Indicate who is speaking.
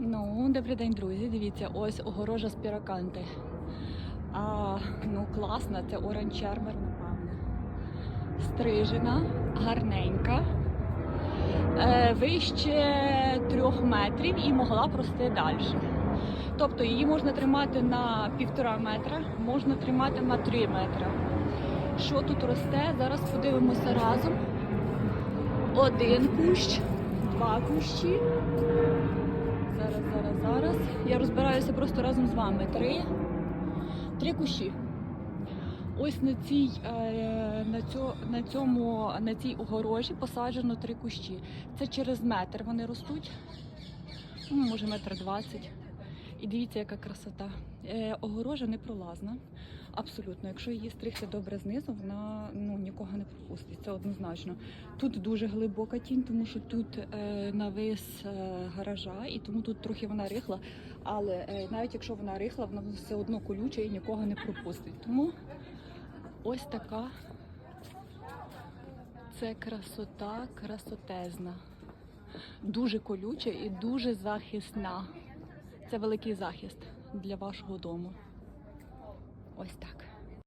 Speaker 1: Ну, добрий день, друзі. Дивіться, ось огорожа спіраканти. А, ну, класна, це оранж чермер, напевно. Стрижена, гарненька. Е, вище трьох метрів і могла рости далі. Тобто її можна тримати на півтора метра, можна тримати на три метри. Що тут росте? Зараз подивимося разом. Один кущ, два кущі. Я розбираюся просто разом з вами. Три. Три кущі. Ось на цій, е, на, цьо, на цьому, на цій огорожі посаджено три кущі. Це через метр вони ростуть. Ну, може, метр двадцять. І дивіться, яка красота. Е, огорожа не пролазна. Абсолютно. Якщо її стригти добре знизу, вона ну, нікого не. Це однозначно. Тут дуже глибока тінь, тому що тут е, навис е, гаража, і тому тут трохи вона рихла. Але е, навіть якщо вона рихла, вона все одно колюча і нікого не пропустить. Тому ось така це красота, красотезна. Дуже колюча і дуже захисна. Це великий захист для вашого дому. Ось так.